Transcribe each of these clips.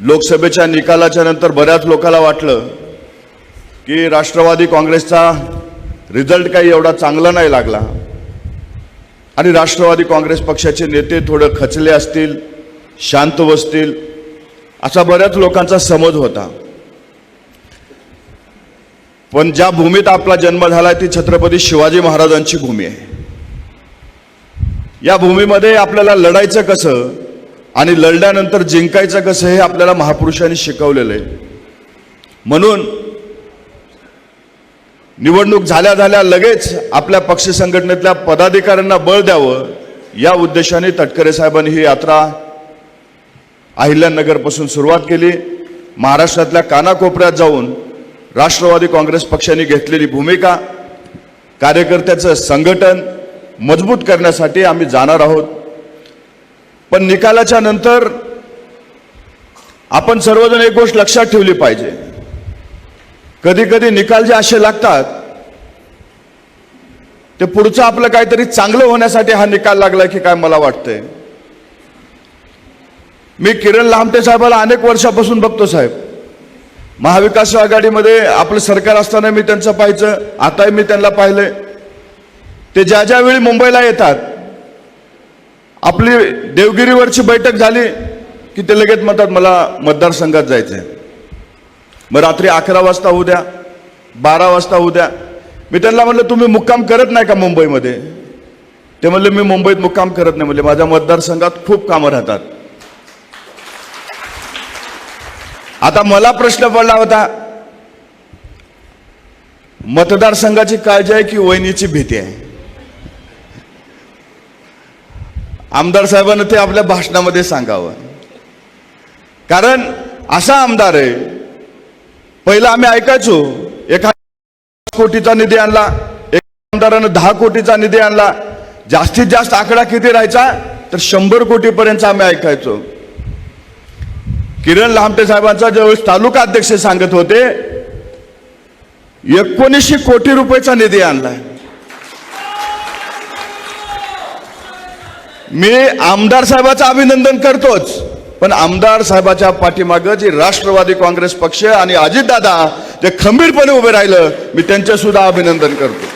लोकसभेच्या निकालाच्या नंतर बऱ्याच लोकांना वाटलं की राष्ट्रवादी काँग्रेसचा रिझल्ट काही एवढा चांगला नाही लागला. आणि राष्ट्रवादी काँग्रेस पक्षाचे नेते थोडं खचले असतील शांत बसतील असा बऱ्याच लोकांचा समज होता. पण ज्या भूमीत आपला जन्म झाला ती छत्रपती शिवाजी महाराजांची भूमी आहे. या भूमीमध्ये आपल्याला लढायचं कसं आणि लढल्यानंतर जिंकायचं कसं हे आपल्याला महापुरुषांनी शिकवलेलं आहे. म्हणून निवडणूक झाल्या झाल्या लगेच आपल्या पक्ष संघटनेतल्या पदाधिकाऱ्यांना बळ द्यावं या उद्देशाने तटकरे साहेबांनी ही यात्रा अहिल्यानगरपासून सुरुवात केली. महाराष्ट्रातल्या कानाकोपऱ्यात जाऊन राष्ट्रवादी काँग्रेस पक्षाने घेतलेली भूमिका कार्यकर्त्याचं संघटन मजबूत करण्यासाठी आम्ही जाणार आहोत. पण निकालाच्या नंतर आपण सर्वजण एक गोष्ट लक्षात ठेवली पाहिजे. कधी कधी निकाल जे असे लागतात ते पुढचं आपलं काहीतरी चांगलं होण्यासाठी हा निकाल लागला की काय मला वाटतंय. मी किरण लामटे साहेबाला अनेक वर्षापासून बघतो साहेब. महाविकास आघाडीमध्ये आपलं सरकार असताना मी त्यांचं पाहायचं आताही मी त्यांना पाहिलंय. ते ज्या ज्या वेळी मुंबईला येतात आपली देवगिरीवरची बैठक झाली की ते लगेच म्हणतात मला मतदारसंघात जायचंय. मग रात्री अकरा वाजता होऊ द्या बारा वाजता होऊ द्या. मी त्यांना म्हणलं तुम्ही मुक्काम करत नाही का मुंबईमध्ये? ते म्हणले मी मुंबईत मुक्काम करत नाही. म्हणले माझ्या मतदारसंघात खूप कामं राहतात. आता मला प्रश्न पडला होता मतदारसंघाची काळजी आहे की वहिनीची भीती आहे? आमदार साहेबांना ते आपल्या भाषणामध्ये सांगावं. कारण असा आमदार आहे पहिला आम्ही ऐकायचो एका कोटीचा निधी आणला एका आमदारानं दहा कोटीचा निधी आणला जास्तीत जास्त आकडा किती राहायचा तर शंभर कोटीपर्यंत आम्ही ऐकायचो. किरण लामटे साहेबांचा ज्यावेळेस तालुका अध्यक्ष सांगत होते एकोणीसशे कोटी रुपयाचा निधी आणलाय. मी आमदार साहेबाचं अभिनंदन करतोच. पण आमदार साहेबाच्या पाठीमागं जे राष्ट्रवादी काँग्रेस पक्ष आणि अजितदादा जे खंबीरपणे उभे राहिलं मी त्यांचे सुद्धा अभिनंदन करतो.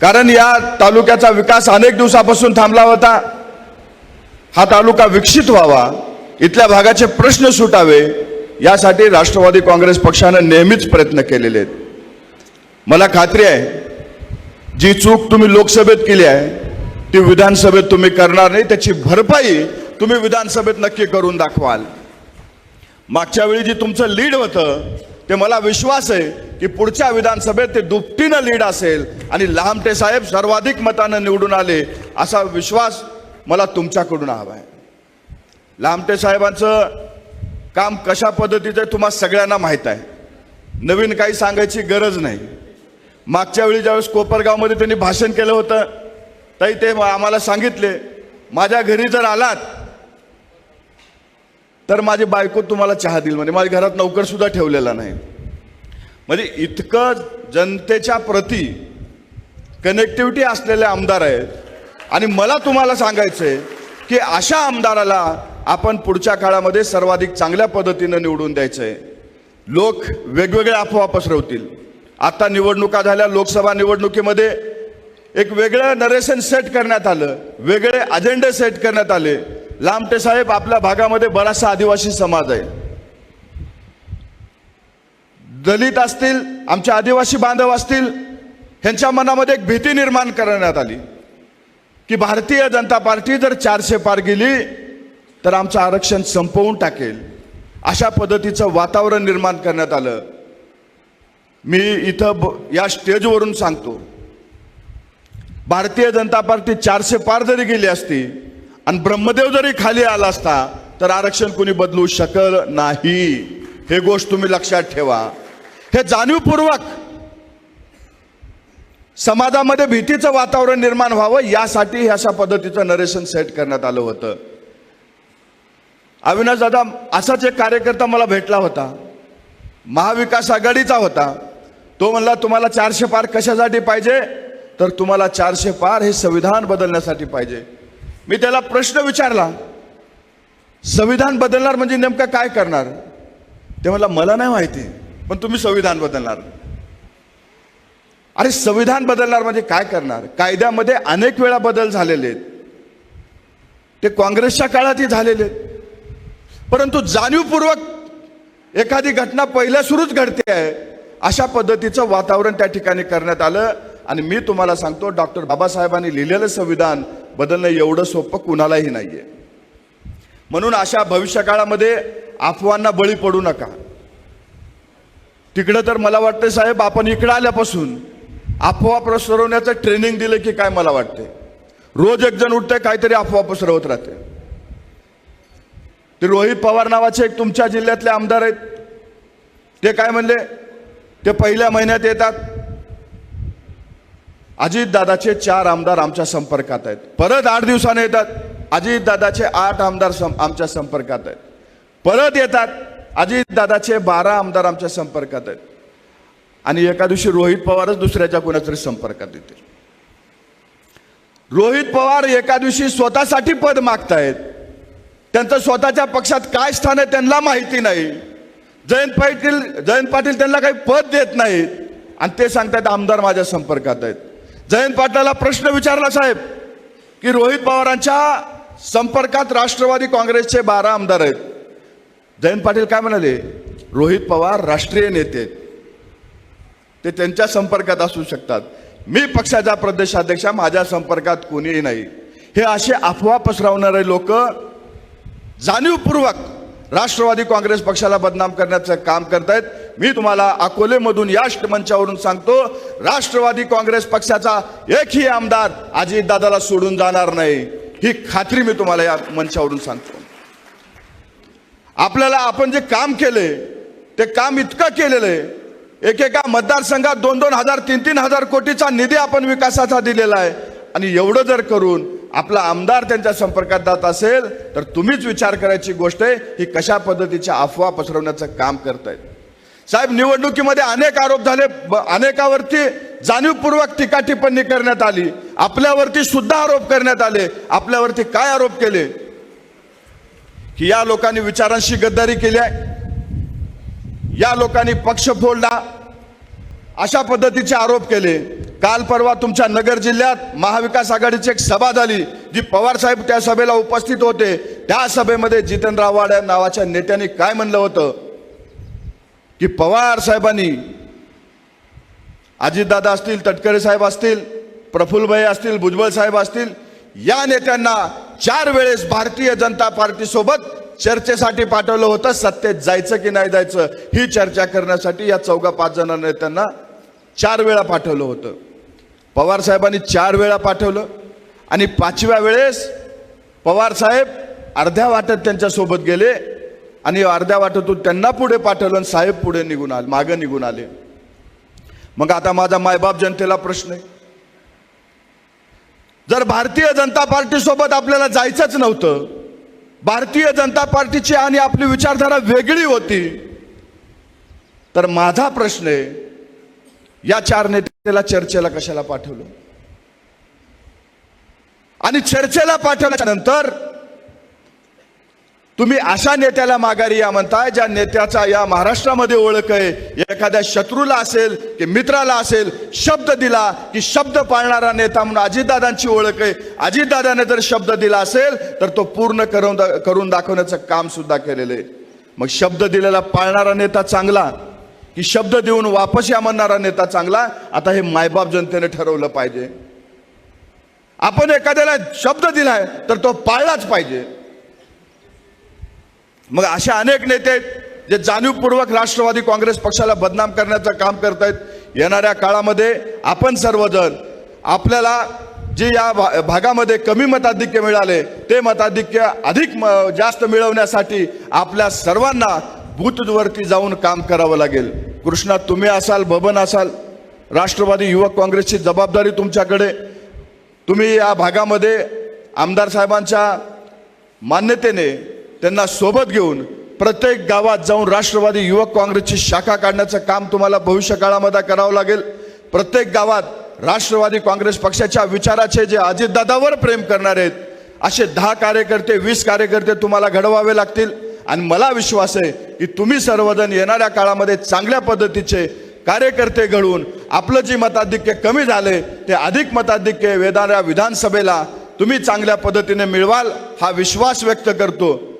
कारण या तालुक्याचा विकास अनेक दिवसापासून थांबला होता. हा तालुका विकसित व्हावा इथल्या भागाचे प्रश्न सुटावे यासाठी राष्ट्रवादी काँग्रेस पक्षानं नेहमीच प्रयत्न केलेले आहेत. मला खात्री आहे जी चूक तुम्ही लोकसभेत केली आहे ती विधानसभेत तुम्ही करणार नाही त्याची भरपाई तुम्ही विधानसभेत नक्की करून दाखवाल. मागच्या वेळी जी तुमचं लीड होतं ते मला विश्वास आहे की पुढच्या विधानसभेत ते दुपटीनं लीड असेल आणि लहामटे साहेब सर्वाधिक मतानं निवडून आले असा विश्वास मला तुमच्याकडून हवा आहे. लामटे साहेबांचं काम कशा पद्धतीचं तुम्हाला सगळ्यांना माहीत आहे. नवीन काही सांगायची गरज नाही. मागच्या वेळी ज्यावेळेस कोपरगावमध्ये त्यांनी भाषण केलं होतं ताई ते आम्हाला सांगितले माझ्या घरी जर आलात तर माझी बायको तुम्हाला चहा देईल. म्हणजे माझ्या घरात नौकर सुद्धा ठेवलेला नाही. म्हणजे इतकं जनतेच्या प्रती कनेक्टिव्हिटी असलेले आमदार आहेत. आणि मला तुम्हाला सांगायचं आहे की अशा आमदाराला आपण पुढच्या काळामध्ये सर्वाधिक चांगल्या पद्धतीनं निवडून द्यायचं आहे लोक वेगवेगळे अफवा पसरवतील. आता निवडणुका झाल्या लोकसभा निवडणुकीमध्ये एक वेगळं नरेशन सेट करण्यात आलं वेगळे अजेंडे सेट करण्यात आले. लामटे साहेब आपल्या भागामध्ये बराचसा आदिवासी समाज आहे. दलित असतील आमचे आदिवासी बांधव असतील ह्यांच्या मनामध्ये एक भीती निर्माण करण्यात आली. की भारतीय जनता पार्टी जर चारशे पार गेली तर आमचं आरक्षण संपवून टाकेल. अशा पद्धतीचं वातावरण निर्माण करण्यात आलं. मी इथं ब- या स्टेजवरून सांगतो. भारतीय जनता पार्टी चारशे पार जरी गेली असती आणि ब्रह्मदेव जरी खाली आला असता तर आरक्षण कोणी बदलू शकल नाही. हे गोष्ट तुम्ही लक्षात ठेवा. हे जाणीवपूर्वक समाजामध्ये भीतीचं वातावरण निर्माण व्हावं यासाठी अशा पद्धतीचं नरेशन सेट करण्यात आलं होतं. अविनाश दादा असाच एक कार्यकर्ता मला भेटला होता. महाविकास आघाडीचा होता. तो म्हणला तुम्हाला चारशे पार कशासाठी पाहिजे? तर तुम्हाला चारशे पार हे संविधान बदलण्यासाठी पाहिजे. मी त्याला प्रश्न विचारला संविधान बदलणार म्हणजे नेमकं काय करणार? ते मला मला नाही माहिती पण तुम्ही संविधान बदलणार. अरे संविधान बदलणार म्हणजे काय करणार? कायद्यामध्ये अनेक वेळा बदल झालेले आहेत. ते काँग्रेसच्या काळातही झालेले आहेत. परंतु जाणीवपूर्वक एखादी घटना पहिल्या सुरूच घडते आहे अशा पद्धतीचं वातावरण त्या ठिकाणी करण्यात आलं. आणि मी तुम्हाला सांगतो डॉक्टर बाबासाहेबांनी लिहिलेलं संविधान बदलणं एवढं सोपं कुणालाही नाही आहे म्हणून अशा भविष्यकाळामध्ये अफवांना बळी पडू नका. तिकडं तर मला वाटतं साहेब आपण इकडं आल्यापासून अफवा पसरवण्याचं ट्रेनिंग दिलं की काय मला वाटते रोज एक जण उठतंय काहीतरी अफवा पसरवत राहते ते रोहित पवार नावाचे एक तुमच्या जिल्ह्यातले आमदार आहेत. ते काय म्हणले? ते पहिल्या महिन्यात येतात अजितदादाचे चार आमदार आमच्या संपर्कात आहेत. परत आठ दिवसाने येतात. अजितदादाचे आठ आमदार सं- आमच्या संपर्कात आहेत. परत येतात. अजितदादाचे बारा आमदार आमच्या संपर्कात आहेत. आणि एका दिवशी रोहित पवारच दुसऱ्याच्या कोणातरी संपर्कात येतील. रोहित पवार एका दिवशी स्वतःसाठी पद मागतायत. त्यांचं स्वतःच्या पक्षात काय स्थान आहे त्यांना माहिती नाही. जयंत पाटील जयंत पाटील त्यांना काही पद देत नाहीत. आणि ते सांगतायत आमदार माझ्या संपर्कात आहेत. जयंत पाटलाला प्रश्न विचारला साहेब की रोहित पवारांच्या संपर्कात राष्ट्रवादी काँग्रेसचे बारा आमदार आहेत. जयंत पाटील काय म्हणाले? रोहित पवार राष्ट्रीय नेते आहेत. ते त्यांच्या संपर्कात असू शकतात. मी पक्षाचा प्रदेशाध्यक्ष माझ्या संपर्कात कोणीही नाही. हे असे अफवा पसरवणारे लोक जाणीवपूर्वक राष्ट्रवादी काँग्रेस पक्षाला बदनाम करण्याचं काम करतायत. मी तुम्हाला अकोलेमधून या मंचावरून सांगतो राष्ट्रवादी काँग्रेस पक्षाचा एकही आमदार अजितदादाला सोडून जाणार नाही. ही खात्री मी तुम्हाला या मंचावरून सांगतो. आपल्याला आपण जे काम केले ते काम इतकं केलेलं आहे एकेका मतदारसंघात दोन दोन हजार तीन तीन हजार कोटीचा निधी आपण विकासाचा दिलेला आहे. आणि एवढं जर करून आपला आमदार त्यांच्या संपर्कात जात असेल तर तुम्हीच विचार करायची गोष्ट आहे ही कशा पद्धतीच्या अफवा पसरवण्याचं काम करतायत. साहेब निवडणुकीमध्ये अनेक आरोप झाले ब- अनेकावरती जाणीवपूर्वक टीका टिप्पणी करण्यात आली आपल्यावरती सुद्धा आरोप करण्यात आले आपल्यावरती काय आरोप केले? की या लोकांनी विचारांशी गद्दारी केली आहे या लोकांनी पक्ष फोडला अशा पद्धतीचे आरोप केले. काल परवा तुमच्या नगर जिल्ह्यात महाविकास आघाडीची एक सभा झाली जी पवार साहेब त्या सभेला उपस्थित होते. त्या सभेमध्ये जितेंद्र आव्हाड या नावाच्या नेत्यांनी काय म्हणलं होतं? की पवार साहेबांनी अजितदादा असतील तटकरे साहेब असतील प्रफुल्लभाई असतील भुजबळ साहेब असतील या नेत्यांना चार वेळेस भारतीय जनता पार्टीसोबत चर्चेसाठी पाठवलं होतं सत्तेत जायचं की नाही जायचं ही चर्चा करण्यासाठी या चौघा पाच जण नेत्यांना चार वेळा पाठवलं होतं. पवार साहेबांनी चार वेळा पाठवलं आणि पाचव्या वेळेस पवार साहेब अर्ध्या वाटत त्यांच्यासोबत गेले आणि अर्ध्या वाटतून त्यांना पुढे पाठवलं आणि साहेब पुढे निघून आले मागं निघून आले. मग आता माझा मायबाप जनतेला प्रश्न आहे. जर भारतीय जनता पार्टीसोबत आपल्याला जायचंच नव्हतं भारतीय जनता पार्टीची आणि आपली विचारधारा वेगळी होती तर माझा प्रश्न आहे या चार नेत्याला चर्चेला कशाला पाठवलं? आणि चर्चेला पाठवल्याच्या नंतर तुम्ही अशा नेत्याला माघारी या म्हणताय ज्या नेत्याचा या महाराष्ट्रामध्ये ओळख आहे. एखाद्या शत्रूला असेल की मित्राला असेल शब्द दिला की शब्द पाळणारा नेता म्हणून अजितदादांची ओळख आहे. अजितदादाने जर शब्द दिला असेल तर तो पूर्ण करून करून दाखवण्याचं काम सुद्धा केलेलं आहे. मग शब्द दिलेला पाळणारा नेता चांगला की शब्द देऊन वापस या म्हणणारा नेता चांगला आता हे मायबाप जनतेने ठरवलं पाहिजे. आपण एखाद्याला शब्द दिलाय तर तो पाळलाच पाहिजे. मग अशा अनेक नेते आहेत जे जाणीवपूर्वक राष्ट्रवादी काँग्रेस पक्षाला बदनाम करण्याचं काम करत आहेत येणाऱ्या काळामध्ये आपण सर्वजण आपल्याला जे या भा- भागामध्ये कमी मताधिक्य मिळाले ते मताधिक्य अधिक म- जास्त मिळवण्यासाठी आपल्या सर्वांना बूथवरती जाऊन काम करावं लागेल. कृष्णा तुम्ही असाल बबन असाल राष्ट्रवादी युवक काँग्रेसची जबाबदारी तुमच्याकडे. तुम्ही या भागामध्ये आमदार साहेबांच्या मान्यतेने त्यांना सोबत घेऊन प्रत्येक गावात जाऊन राष्ट्रवादी युवक काँग्रेसची शाखा काढण्याचं काम तुम्हाला भविष्य काळामध्ये करावं लागेल. प्रत्येक गावात राष्ट्रवादी काँग्रेस पक्षाच्या विचाराचे जे अजितदादावर प्रेम करणार आहेत असे दहा कार्यकर्ते वीस कार्यकर्ते तुम्हाला घडवावे लागतील. आणि मला विश्वास आहे की तुम्ही सर्वजण येणाऱ्या काळामध्ये चांगल्या पद्धतीचे कार्यकर्ते घडवून आपलं जे मताधिक्य कमी झाले ते अधिक मताधिक्य वेदाऱ्या विधानसभेला तुम्ही चांगल्या पद्धतीने मिळवाल हा विश्वास व्यक्त करतो.